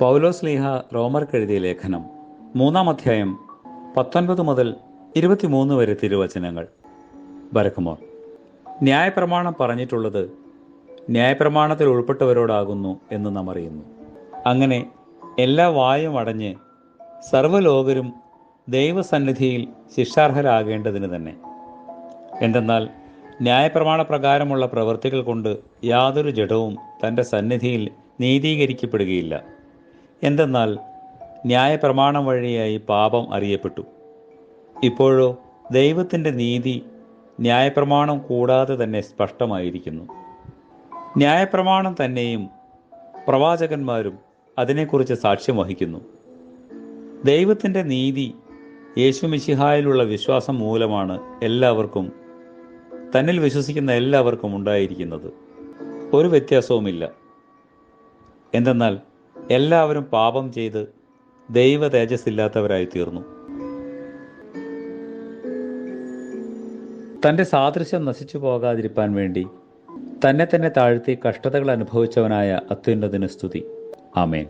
പൗലോസ് ലീഹ റോമർക്കെഴുതിയ ലേഖനം മൂന്നാം അധ്യായം പത്തൊൻപത് മുതൽ ഇരുപത്തിമൂന്ന് വരെ തിരുവചനങ്ങൾ. ബരക്കുമോർ ന്യായപ്രമാണം പറഞ്ഞിട്ടുള്ളത് ന്യായപ്രമാണത്തിൽ ഉൾപ്പെട്ടവരോടാകുന്നു എന്ന് നാം അറിയുന്നു. അങ്ങനെ എല്ലാ വായും അടഞ്ഞ് സർവലോകരും ദൈവസന്നിധിയിൽ ശിക്ഷാർഹരാകേണ്ടതിന് തന്നെ. എന്തെന്നാൽ ന്യായപ്രമാണ പ്രകാരമുള്ള പ്രവൃത്തികൾ കൊണ്ട് യാതൊരു ജഡവും തന്റെ സന്നിധിയിൽ നീതീകരിക്കപ്പെടുകയില്ല. എന്തെന്നാൽ ന്യായപ്രമാണം വഴിയായി പാപം അറിയപ്പെട്ടു. ഇപ്പോഴോ ദൈവത്തിന്റെ നീതി ന്യായപ്രമാണം കൂടാതെ തന്നെ സ്പഷ്ടമായിരിക്കുന്നു. ന്യായപ്രമാണം തന്നെയും പ്രവാചകന്മാരും അതിനെക്കുറിച്ച് സാക്ഷ്യം വഹിക്കുന്നു. ദൈവത്തിന്റെ നീതി യേശുമിശിഹായിലുള്ള വിശ്വാസം മൂലമാണ് എല്ലാവർക്കും തന്നിൽ വിശ്വസിക്കുന്ന എല്ലാവർക്കും ഉണ്ടായിരിക്കുന്നത്. ഒരു വ്യത്യാസവുമില്ല. എന്തെന്നാൽ എല്ലാവരും പാപം ചെയ്ത് ദൈവ തേജസ്സില്ലാത്തവരായി തീർന്നു. തന്റെ സാദൃശ്യം നശിച്ചു പോകാതിരിക്കാൻ വേണ്ടി തന്നെ തന്നെ താഴ്ത്തി കഷ്ടതകൾ അനുഭവിച്ചവനായ അത്യുന്നതിന് സ്തുതി. ആമേൻ.